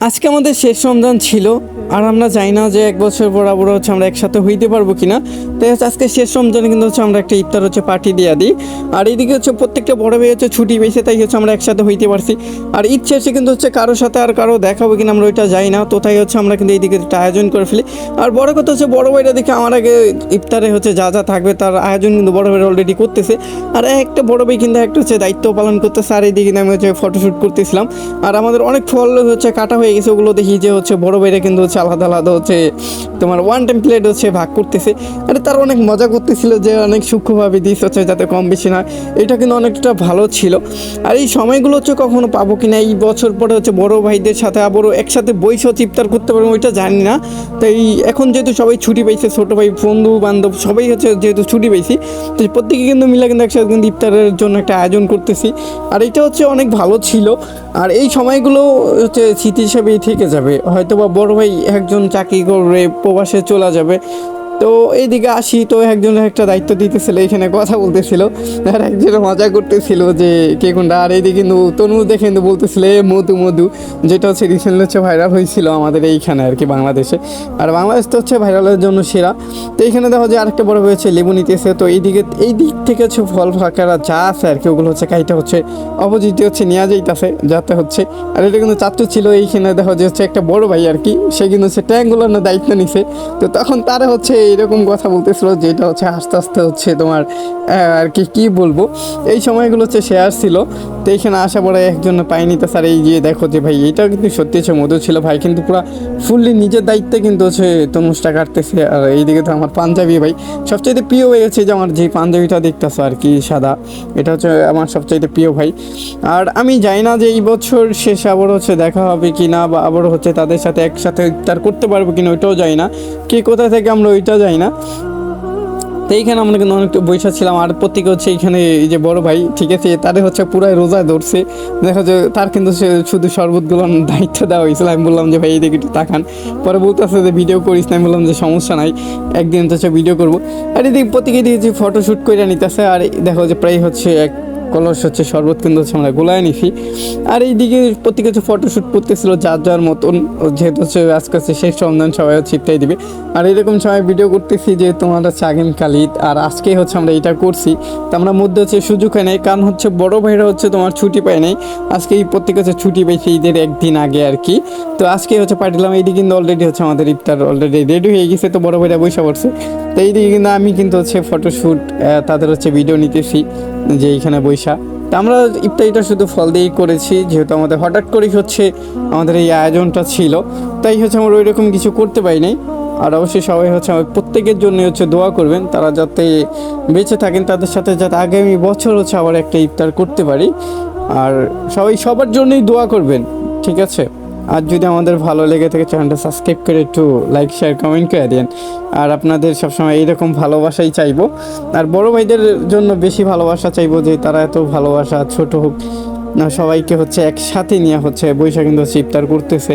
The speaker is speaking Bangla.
আজকে আমাদের শেষ সন্ধান ছিল। আর আমরা জানি না যে এক বছর পর আবার হচ্ছে আমরা একসাথে হইতে পারব কিনা। তাই হচ্ছে আজকে শেষ রমজানে, কিন্তু হচ্ছে আমরা একটা ইফতার হচ্ছে পার্টি দিয়ে দিই। আর এইদিকে হচ্ছে প্রত্যেকটা বড় ভাই হচ্ছে ছুটি পেয়েছে, তাই হচ্ছে আমরা একসাথে হইতে পারছি। আর ইচ্ছে শেষে কিন্তু হচ্ছে কারোর সাথে আর কারও দেখাবো কিনা আমরা ওইটা যাই না, তো তাই হচ্ছে আমরা কিন্তু এইদিকে একটা আয়োজন করে ফেলি। আর বড় কথা হচ্ছে বড় ভাইরা দেখে আমার আগে ইফতারে হচ্ছে যা যা থাকবে তার আয়োজন কিন্তু বড় ভাইরা অলরেডি করতেছে। আর একটা বড় ভাই কিন্তু একটা হচ্ছে দায়িত্ব পালন করতেছে, আর এইদিকে আমি হচ্ছে ফটোশ্যুট করতেছিলাম। আর আমাদের অনেক ফল হচ্ছে কাটা হয়ে গেছে, ওগুলো দেখি যে হচ্ছে বড় ভাইরা কিন্তু হচ্ছে আলাদা আলাদা হচ্ছে তোমার ওয়ান টাইম প্লেট হচ্ছে ভাগ করতেছে। আরে তারা অনেক মজা করতেছিল যে অনেক সূক্ষ্মভাবে দিস হচ্ছে যাতে কম বেশি না। এটা কিন্তু অনেকটা ভালো ছিল। আর এই সময়গুলো হচ্ছে কখনো পাবো কি না এই বছর পরে হচ্ছে বড় ভাইদের সাথে আবারও একসাথে বৈশ চিপ্তার করতে পারব, ওইটা জানি না। তাই এখন যেহেতু সবাই ছুটি পাইছে, ছোটো ভাই, বন্ধু, বান্ধব, সবাই হচ্ছে যেহেতু ছুটি পাইছি, তো প্রত্যেকে কিন্তু মিলে কিন্তু একসাথে কিন্তু ইফতারের জন্য একটা আয়োজন করতেছি। আর এটা হচ্ছে অনেক ভালো ছিল। আর এই সময়গুলো হচ্ছে স্মৃতি হিসেবেই থেকে যাবে। হয়তো বা বড় ভাই একজন চাকরি করবে প্রবাসে চলে যাবে। তো এইদিকে আসি, তো একজনের একটা দায়িত্ব দিতেছিল এখানে কথা বলতেছিল। আর একজন মজা করতেছিল যে কে কোনটা, আর এইদিকে কিন্তু তনু দেখে কিন্তু বলতেছিল মধু মধু। যেটা হচ্ছে রিসেন্টলি হচ্ছে ভাইরাল হয়েছিল আমাদের এইখানে আর কি বাংলাদেশে। আর বাংলাদেশ তো হচ্ছে ভাইরালের জন্য সেরা। তো এইখানে দেখো যে আরেকটা বড় হয়েছে, লেবু নিতেছে। তো এইদিকে এই দিক থেকে হচ্ছে ফল, ফাঁকারা যা আছে আর কি, ওগুলো হচ্ছে কাইটা হচ্ছে অপোজিটে হচ্ছে নেওয়া যাইতাছে, যাতে হচ্ছে। আর এটা কিন্তু চাচ্চু ছিল, এইখানে দেখো যে হচ্ছে একটা বড় ভাই আর কি, সে কিন্তু হচ্ছে ট্যাঙ্গুলার দায়িত্ব নিছে। তো তখন তারা হচ্ছে এরকম কথা বলতেছিল, যেটা হচ্ছে আস্তে আস্তে হচ্ছে তোমার আর কি কি বলব? এই সময়গুলো হচ্ছে শেয়ার আসছিল তো এইখানে আসা পরে একজন পাইনি তো স্যার, এই যে দেখো যে ভাই, এটা কিন্তু সত্যি হচ্ছে মধু ছিল ভাই, কিন্তু পুরো ফুললি নিজের দায়িত্বে কিন্তু হচ্ছে তরমুজটা কাটতেছে। আর এইদিকে তো আমার পাঞ্জাবি ভাই, সবচাইতে প্রিয় ভাই হচ্ছে যে আমার যে পাঞ্জাবিটা দেখতেছো আর কি, সাদা, এটা হচ্ছে আমার সবচাইতে প্রিয় ভাই। আর আমি জানি না যে এই বছর শেষ আবার হচ্ছে দেখা হবে কি না বা আবার হচ্ছে তাদের সাথে একসাথে তার করতে পারব কিনা, ওইটাও জানি না। কে কোথা থেকে আমরা ওইটা জানি না। তো এইখানে আমরা কিন্তু অনেকটা বৈশা ছিলাম। আর প্রত্যেকে হচ্ছে এইখানে এই যে বড় ভাই, ঠিক আছে তাদের হচ্ছে পুরাই রোজা ধরছে। দেখা যায় তার কিন্তু শুধু শরবতগুলোর দায়িত্ব দেওয়া হয়েছিল। আমি বললাম যে, ভাই, এদিকে একটু তাকান। পরে বলতেছে যে, ভিডিও করিস না। আমি বললাম যে, সমস্যা নাই, একদিন তো ভিডিও করব। আর এদিকে প্রত্যেকে দিয়েছি ফটোশ্যুট করে নিতেছে, আর দেখো যে প্রায় হচ্ছে এক কলস হচ্ছে শরবত, কিন্তু হচ্ছে আমরা গোলায় নিছি। আর এইদিকে প্রত্যেকে হচ্ছে ফটোশ্যুট করতেছিল, যার যার মতন, যেহেতু হচ্ছে আজকে হচ্ছে শেষ রমজান, সবাই হচ্ছে ইফতারি দিবে। আর এরকম সময় ভিডিও করতেছি যে, তোমার হচ্ছে আগামীকাল ঈদ আর আজকে হচ্ছে আমরা এটা করছি। তো আমরা মধ্যে হচ্ছে সুযোগ হয় নাই, কারণ হচ্ছে বড় ভাইরা হচ্ছে তোমার ছুটি পায় নাই। আজকে এই প্রত্যেকে হচ্ছে ছুটি পেয়েছে ঈদের একদিন আগে আর কি। তো আজকে হচ্ছে পাঠালাম এইদিকে কিন্তু অলরেডি হচ্ছে আমাদের ইফতার অলরেডি রেডি হয়ে গেছে, তো বড় ভাইরা বসে পড়ছে। তো এইদিকে কিন্তু আমি কিন্তু হচ্ছে ফটোশ্যুট তাদের হচ্ছে ভিডিও নিতেছি, যে এইখানে বৈশা তা আমরা ইফতারিটা শুধু ফল দিয়েই করেছি, যেহেতু আমাদের হঠাৎ করেই হচ্ছে আমাদের এই আয়োজনটা ছিল। তাই হচ্ছে আমরা ওই রকম কিছু করতে পারি নাই। আর অবশ্যই সবাই হচ্ছে আমার প্রত্যেকের জন্য হচ্ছে দোয়া করবেন, তারা যাতে বেঁচে থাকেন, তাদের সাথে যাতে আগামী বছর হচ্ছে আবার একটা ইফতার করতে পারি। আর সবাই সবার জন্যই দোয়া করবেন, ঠিক আছে? আর যদি আমাদের ভালো লেগে থাকে চ্যানেলটা সাবস্ক্রাইব করে একটু লাইক শেয়ার কমেন্ট করে দেন আর আপনাদের সবসময় এইরকম ভালোবাসাই চাইব। আর বড় ভাইদের জন্য বেশি ভালোবাসা চাইব যে তারা এত ভালোবাসা, ছোট হোক। সবাইকে হচ্ছে একসাথে নিয়ে হচ্ছে বৈশাখ কিন্তু ইফতার করতেছে।